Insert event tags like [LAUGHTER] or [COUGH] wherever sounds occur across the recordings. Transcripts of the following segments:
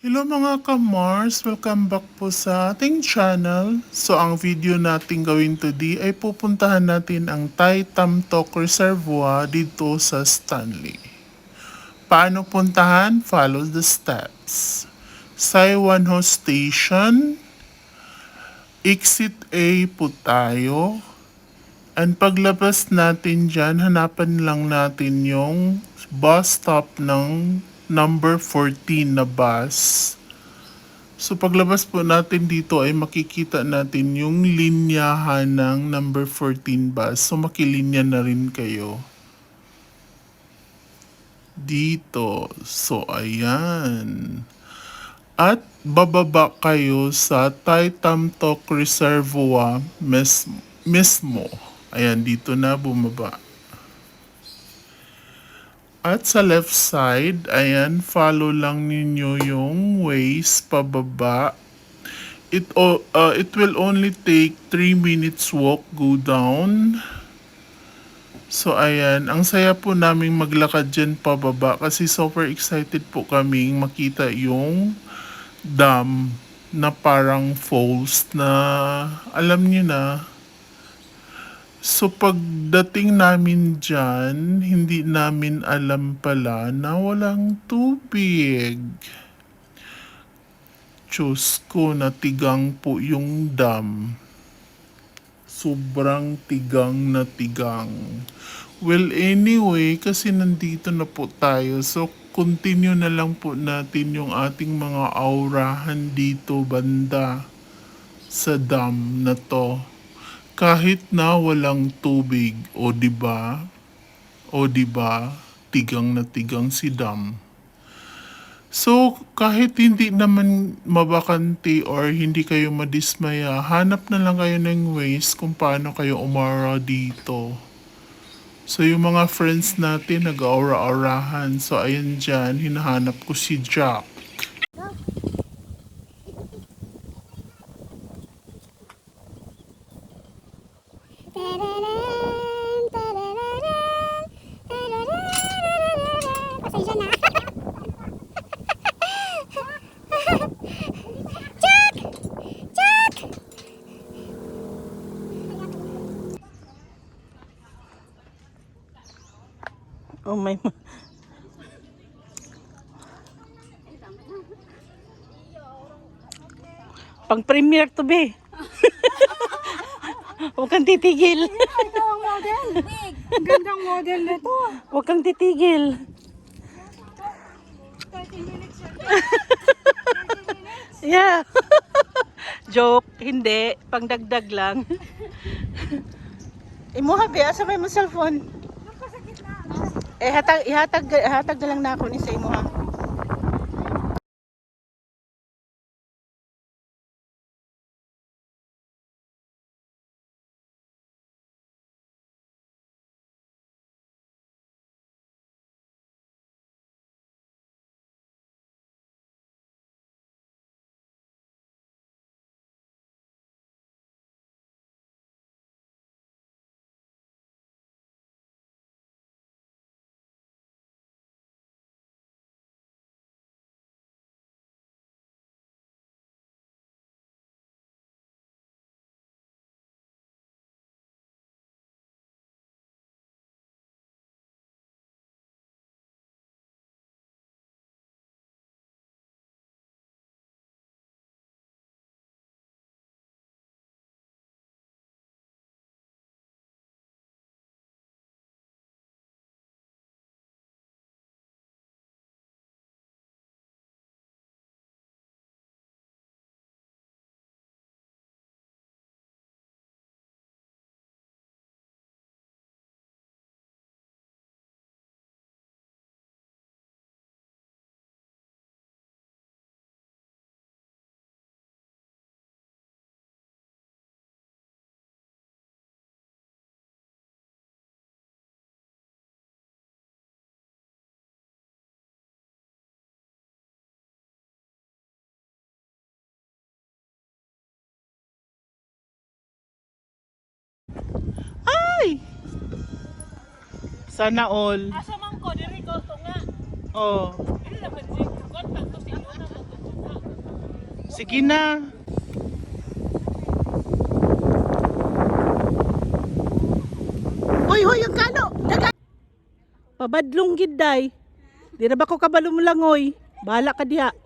Hello mga ka-Mars! Welcome back po sa ating channel. So ang video natin gawin today ay pupuntahan natin ang Thai Tam Tok Reservoir dito sa Stanley. Paano puntahan? Follow the steps. Saiwan Ho Station, Exit A po tayo. And paglabas natin dyan, hanapan lang natin yung bus stop ng number 14 na bus. So paglabas po natin dito ay makikita natin yung linyahan ng number 14 bus. So makilinya na rin kayo. Dito. So ayan. At bababa kayo sa Thai Tam Tok Reservoir mismo. Ayan, dito na bumaba. At sa left side, ayan, follow lang ninyo yung ways pababa. It, uh, it will only take 3 minutes walk go down. So ayan, ang saya po naming maglakad dyan pababa kasi super excited po kaming makita yung dam na parang falls na alam niyo na So pagdating namin dyan, hindi namin alam pala na walang tubig. Diyos ko, natigang po yung dam. Sobrang tigang na tigang. Well, anyway, kasi nandito na po tayo. So, continue na lang po natin yung ating mga aurahan dito banda sa dam na to kahit na walang tubig o di ba? O di ba? Tigang na tigang si dam. So, kahit hindi naman mabakante or hindi kayo madismaya, hanap na lang kayo ng ways kung paano kayo umara dito. So, yung mga friends natin nag-aura-aurahan. So, ayan dyan, hinahanap ko si Jack. Oh my Pang premier to be. [LAUGHS] Huwag kang titigil. Ito ang model. Ang gandang model nito. Huwag kang titigil. 30 minutes. [LAUGHS] Yeah. [LAUGHS] Joke, hindi. Pangdagdag lang. Imuha, be. Asa may mo cellphone? Eh, hatag, ihatag, ihatag na lang na ako ni sa imuha. Ay! Sana all. Asa man ko diri ko to nga. Oh. Dili si si ano mo. Sige na. Hoy, hoy, ang kano! Daga! Pabadlong gid day. Di na ba ko kabalumlangoy? Bala ka diha.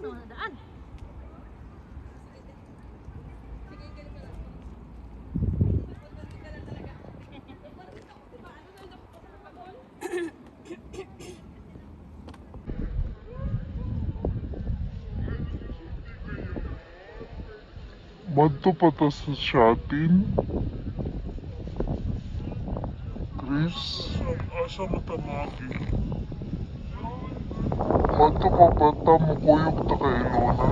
Ano na daan? Madto pa ta sa shopping. Chris, asa mo ta magi? Madto pa ba ta mo kuyog ta kay Ilona?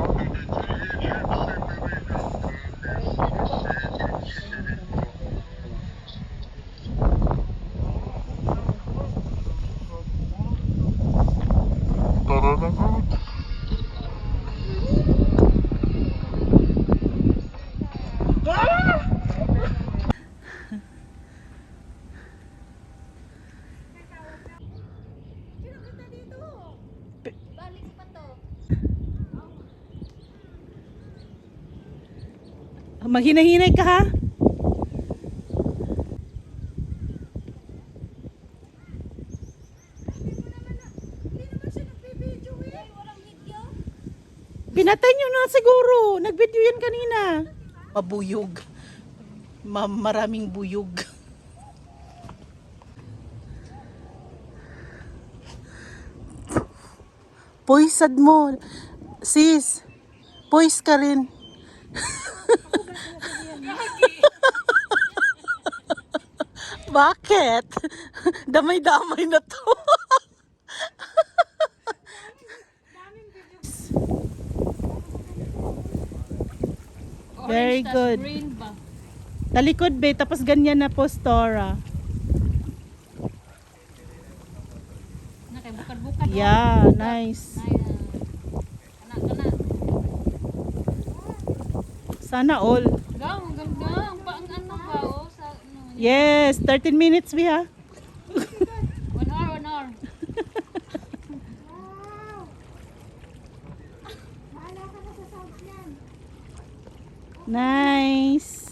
Tara na nga. Maghinahinay ka ha? Pinatay nyo na siguro. Nag-video yan kanina. Mabuyog. Ma maraming buyog. Poisad mo. Sis, poise ka rin. Bakit? [LAUGHS] Damay-damay na to. Very good. Talikod be, tapos ganyan na po, Stora. Na kay bukad-bukad. oh. Yeah, nice. Ay, ah. Sana all. Gaw, ang ganda. Ang ano ba oh. Yes, 13 minutes we ha. One hour, one hour. [LAUGHS] Nice.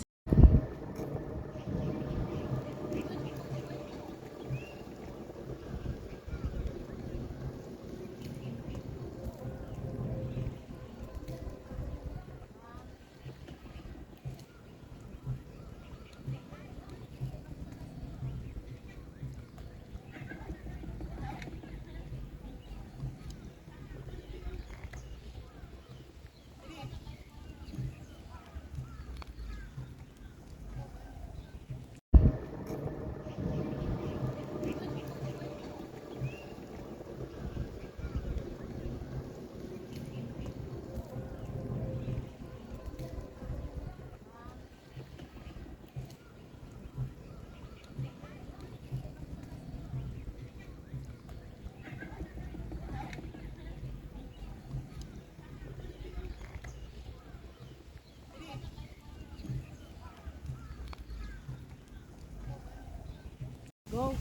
Go.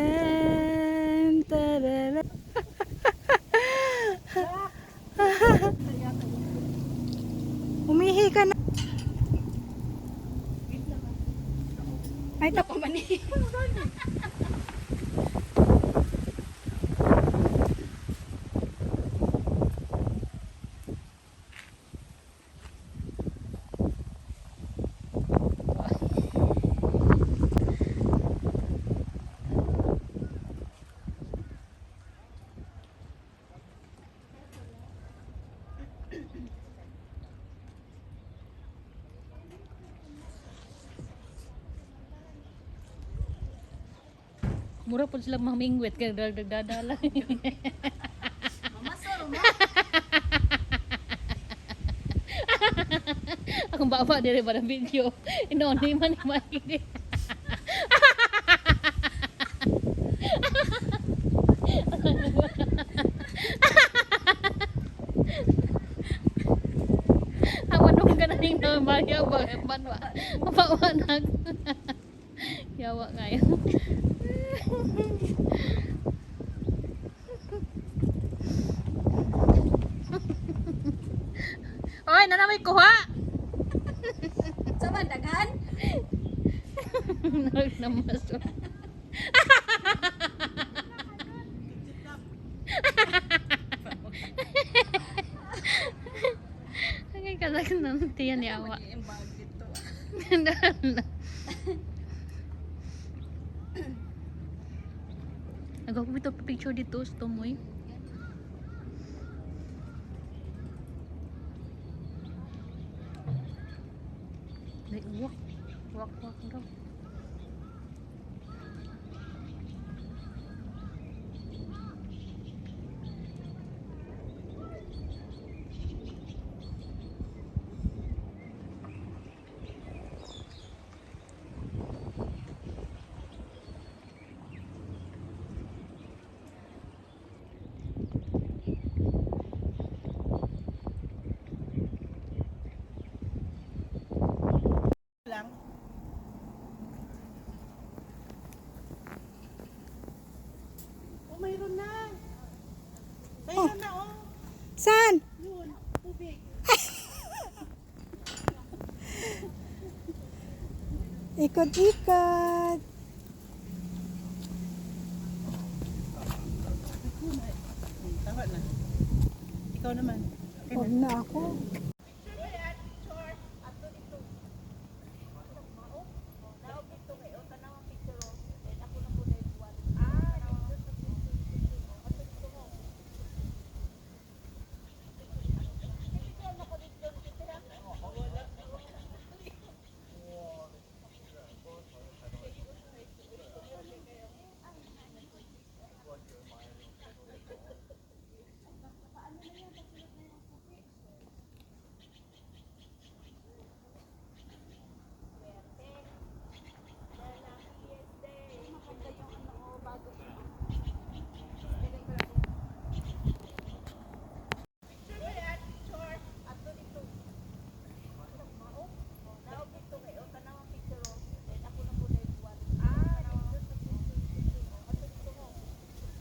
Tararan, tararan. Umihi ka na. Ay, Mura po sila mamingwit kaya dagdadala. Akong baba dire ba ng video. Inoni man ni. Ang manong ka na rin na bayaw ba? Banwa. Mapawanag. Yawa ngayon. [LAUGHS] Oy, nanamay kuha! Sa bandagan? [LAUGHS] Nagnamas. [LAUGHS] Ang kasak ng tiyan yawa. Nagawa ko ito picture dito sa tumoy. Like, wak, wak, wak, wak. Oh, mayroon na. Mayroon na, oh. Saan? Yun, tubig. [LAUGHS] Ikot-ikot.